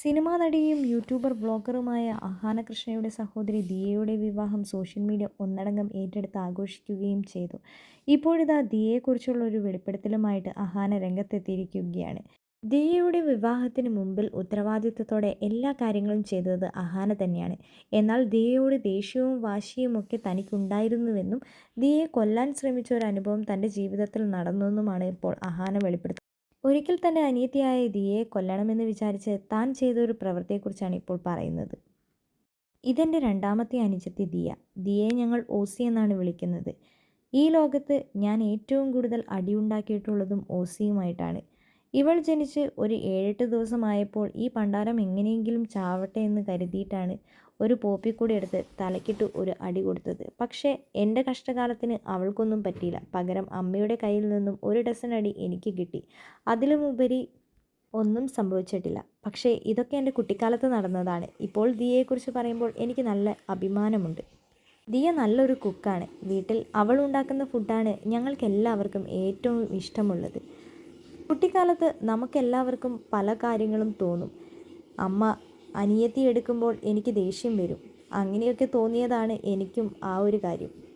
Cinema നടിയും YouTuber ബ്ലോഗറുമായ Ahana കൃഷ്ണയുടെ സഹോദരി ദിയയുടെ വിവാഹം സോഷ്യൽ മീഡിയ ഒന്നടങ്കം ഏറ്റെടുത്ത് ആഘോഷിക്കുകയും ചെയ്തു. ഇപ്പോഴിതാ ദിയയെക്കുറിച്ചുള്ള ഒരു വെളിപ്പെടുത്തലുമായിട്ട് അഹാന രംഗത്തെത്തിയിരിക്കുകയാണ്. ദിയയുടെ വിവാഹത്തിന് മുമ്പിൽ ഉത്തരവാദിത്വത്തോടെ എല്ലാ കാര്യങ്ങളും ചെയ്തത് അഹാന തന്നെയാണ്. എന്നാൽ ദിയയോട് ദേഷ്യവും വാശിയും വാശിയുമൊക്കെ തനിക്കുണ്ടായിരുന്നുവെന്നും ദിയയെ കൊല്ലാൻ ശ്രമിച്ച ഒരു അനുഭവം തന്റെ ജീവിതത്തിൽ നടന്നെന്നുമാണ് ഇപ്പോൾ അഹാന വെളിപ്പെടുത്തുന്നത്. ഒരിക്കൽ തന്റെ അനിയത്തിയായ ദിയെ കൊല്ലണമെന്ന് വിചാരിച്ച് താൻ ചെയ്തൊരു പ്രവൃത്തിയെക്കുറിച്ചാണ് ഇപ്പോൾ പറയുന്നത്. ഇതെന്റെ രണ്ടാമത്തെ അനുജത്തി ദിയ. ദിയെ ഞങ്ങൾ ഓസി എന്നാണ് വിളിക്കുന്നത്. ഈ ലോകത്ത് ഞാൻ ഏറ്റവും കൂടുതൽ അടിയുണ്ടാക്കിയിട്ടുള്ളതും ഓസിയുമായിട്ടാണ്. ഇവൾ ജനിച്ച് ഒരു ഏഴെട്ട് ദിവസമായപ്പോൾ ഈ പണ്ടാരം എങ്ങനെയെങ്കിലും ചാവട്ടെ എന്ന് കരുതിയിട്ടാണ് ഒരു പോപ്പിക്കൂടി എടുത്ത് തലക്കിട്ട് ഒരു അടി കൊടുത്തത്. പക്ഷേ എന്റെ കഷ്ടകാലത്തിന് അവൾക്കൊന്നും പറ്റിയില്ല. പകരം അമ്മയുടെ കയ്യിൽ നിന്നും ഒരു ഡസൻ അടി എനിക്ക് കിട്ടി. അതിലുമുപരി ഒന്നും സംഭവിച്ചിട്ടില്ല. പക്ഷേ ഇതൊക്കെ എന്റെ കുട്ടിക്കാലത്ത് നടന്നതാണ്. ഇപ്പോൾ ദിയയെക്കുറിച്ച് പറയുമ്പോൾ എനിക്ക് നല്ല അഭിമാനമുണ്ട്. ദിയ നല്ലൊരു കുക്കാണ്. വീട്ടിൽ അവൾ ഉണ്ടാക്കുന്ന ഫുഡാണ് ഞങ്ങൾക്കെല്ലാവർക്കും ഏറ്റവും ഇഷ്ടമുള്ളത്. കുട്ടിക്കാലത്ത് നമുക്കെല്ലാവർക്കും പല കാര്യങ്ങളും തോന്നും. അമ്മ അനിയത്തി എടുക്കുമ്പോൾ എനിക്ക് ദേഷ്യം വരും. അങ്ങനെയൊക്കെ തോന്നിയതാണ് എനിക്കും ആ ഒരു കാര്യം.